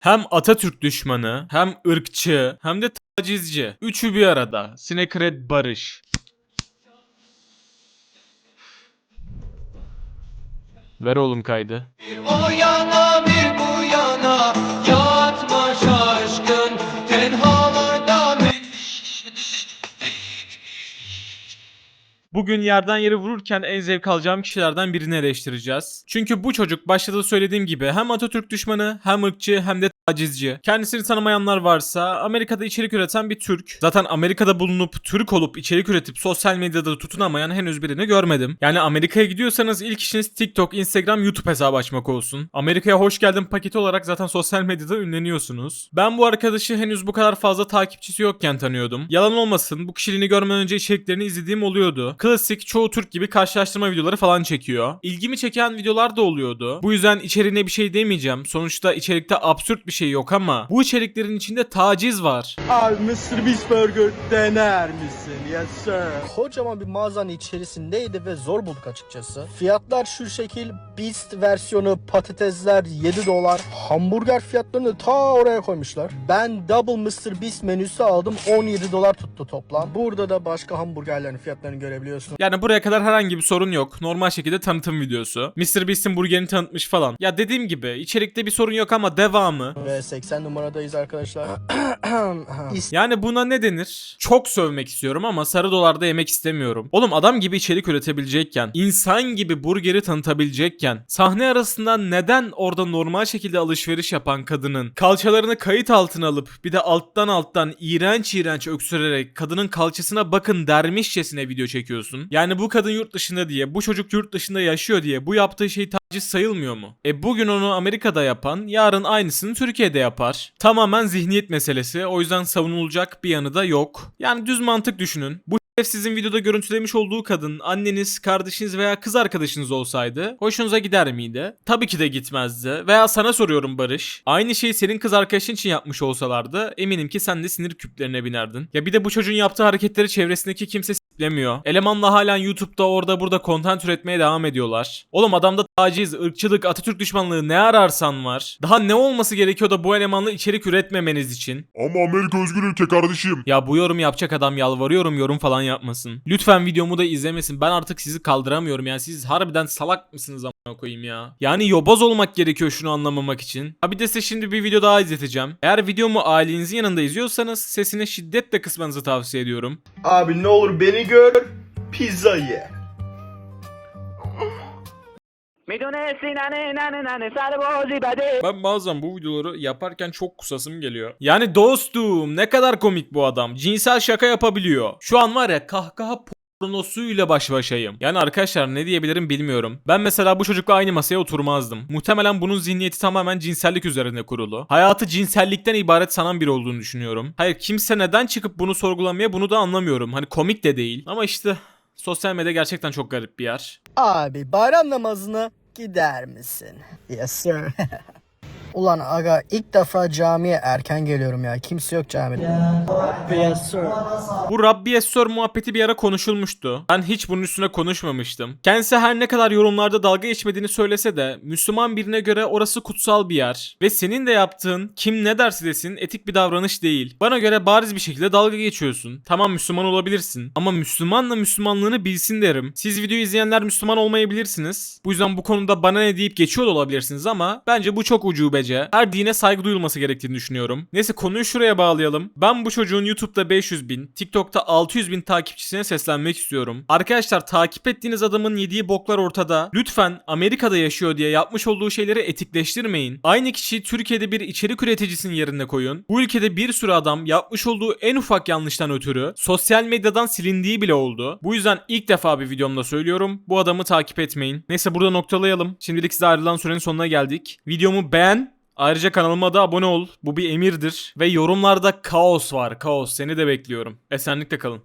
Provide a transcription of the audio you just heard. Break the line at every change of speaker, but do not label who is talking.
Hem Atatürk düşmanı, hem ırkçı, hem de tacizci. Üçü bir arada. Sinekred Barış. Ver oğlum kaydı.
O yana bir bu yana Yatma şaşkın Tenhalarda
Bugün yerden yere vururken en zevk alacağım kişilerden birini eleştireceğiz. Çünkü bu çocuk başta da söylediğim gibi hem Atatürk düşmanı hem ırkçı hem de tacizci. Kendisini tanımayanlar varsa Amerika'da içerik üreten bir Türk. Zaten Amerika'da bulunup Türk olup içerik üretip sosyal medyada tutunamayan henüz birini görmedim. Yani Amerika'ya gidiyorsanız ilk işiniz TikTok, Instagram, YouTube hesabı açmak olsun. Amerika'ya hoş geldin paketi olarak zaten sosyal medyada ünleniyorsunuz. Ben bu arkadaşı henüz bu kadar fazla takipçisi yokken tanıyordum. Yalan olmasın bu kişiliğini görmeden önce içeriklerini izlediğim oluyordu. Klasik çoğu Türk gibi karşılaştırma videoları falan çekiyor. İlgimi çeken videolar da oluyordu. Bu yüzden içeriğine bir şey demeyeceğim. Sonuçta içerikte absürt bir şey yok ama bu içeriklerin içinde taciz var.
Abi Mr. Beast Burger dener misin? Yes sir.
Kocaman bir mağazanın içerisindeydi ve zor bulduk açıkçası. Fiyatlar şu şekil. Beast versiyonu patatesler 7 dolar. Hamburger fiyatlarını ta oraya koymuşlar. Ben Double Mr. Beast menüsü aldım. 17 dolar tuttu toplam. Burada da başka hamburgerlerin fiyatlarını görebiliyorsun.
Yani buraya kadar herhangi bir sorun yok. Normal şekilde tanıtım videosu. Mr. Beast'in burgerini tanıtmış falan. Ya dediğim gibi içerikte bir sorun yok ama devamı.
Ve 80 numaradayız arkadaşlar.
Yani buna ne denir? Çok sövmek istiyorum ama sarı dolarda yemek istemiyorum. Oğlum adam gibi içerik üretebilecekken, insan gibi burgeri tanıtabilecekken, sahne arasında neden orada normal şekilde alışveriş yapan kadının kalçalarını kayıt altına alıp bir de alttan alttan iğrenç iğrenç öksürerek kadının kalçasına bakın dermişçesine video çekiyorsun. Yani bu kadın yurt dışında diye, bu çocuk yurt dışında yaşıyor diye bu yaptığı şey sayılmıyor mu? E bugün onu Amerika'da yapan yarın aynısını Türkiye'de yapar. Tamamen zihniyet meselesi. O yüzden savunulacak bir yanı da yok. Yani düz mantık düşünün. Bu sizin videoda görüntülemiş olduğu kadın anneniz, kardeşiniz veya kız arkadaşınız olsaydı hoşunuza gider miydi? Tabii ki de gitmezdi. Veya sana soruyorum Barış. Aynı şeyi senin kız arkadaşın için yapmış olsalardı eminim ki sen de sinir küplerine binerdin. Ya bir de bu çocuğun yaptığı hareketleri çevresindeki kimse siklemiyor. Elemanla halen YouTube'da orada burada content üretmeye devam ediyorlar. Oğlum adamda taciz, ırkçılık, Atatürk düşmanlığı ne ararsan var. Daha ne olması gerekiyor da bu elemanla içerik üretmemeniz için?
Ama Amerika özgür ülke kardeşim.
Ya bu yorum yapacak adam yalvarıyorum yorum falan yapmasın. Lütfen videomu da izlemesin. Ben artık sizi kaldıramıyorum yani siz harbiden salak mısınız amına koyayım ya. Yani yobaz olmak gerekiyor şunu anlamamak için. Ha bir de size şimdi bir video daha izleteceğim. Eğer videomu ailenizin yanında izliyorsanız sesini şiddetle kısmanızı tavsiye ediyorum.
Abi ne olur beni gör. Pizza ye.
Ben bazen bu videoları yaparken çok kusasım geliyor. Yani dostum ne kadar komik bu adam. Cinsel şaka yapabiliyor. Şu an var ya kahkaha pornosuyla baş başayım. Yani arkadaşlar ne diyebilirim bilmiyorum. Ben mesela bu çocukla aynı masaya oturmazdım. Muhtemelen bunun zihniyeti tamamen cinsellik üzerine kurulu. Hayatı cinsellikten ibaret sanan biri olduğunu düşünüyorum. Hayır kimse neden çıkıp bunu sorgulamaya bunu da anlamıyorum. Hani komik de değil. Ama işte sosyal medya gerçekten çok garip bir yer.
Abi bayram namazına gider misin? Yes sir. Ulan aga ilk defa camiye erken geliyorum ya. Kimse yok camide.
Bu Rabbi Essor muhabbeti bir ara konuşulmuştu. Ben hiç bunun üstüne konuşmamıştım. Kendisi her ne kadar yorumlarda dalga geçmediğini söylese de Müslüman birine göre orası kutsal bir yer. Ve senin de yaptığın kim ne derse desin etik bir davranış değil. Bana göre bariz bir şekilde dalga geçiyorsun. Tamam Müslüman olabilirsin. Ama Müslümanla Müslümanlığını bilsin derim. Siz videoyu izleyenler Müslüman olmayabilirsiniz. Bu yüzden bu konuda bana ne deyip geçiyor olabilirsiniz ama bence bu çok ucubece. Her dine saygı duyulması gerektiğini düşünüyorum. Neyse konuyu şuraya bağlayalım. Ben bu çocuğun YouTube'da 500 bin, TikTok'ta 600 bin takipçisine seslenmek istiyorum. Arkadaşlar takip ettiğiniz adamın yediği boklar ortada. Lütfen Amerika'da yaşıyor diye yapmış olduğu şeyleri etikleştirmeyin. Aynı kişiyi Türkiye'de bir içerik üreticisinin yerine koyun. Bu ülkede bir sürü adam yapmış olduğu en ufak yanlıştan ötürü sosyal medyadan silindiği bile oldu. Bu yüzden ilk defa bir videomda söylüyorum. Bu adamı takip etmeyin. Neyse burada noktalayalım. Şimdilik size ayrılan sürenin sonuna geldik. Videomu beğen, Ayrıca kanalıma da abone ol. Bu bir emirdir. Ve yorumlarda kaos var. Kaos. Seni de bekliyorum. Esenlikle kalın.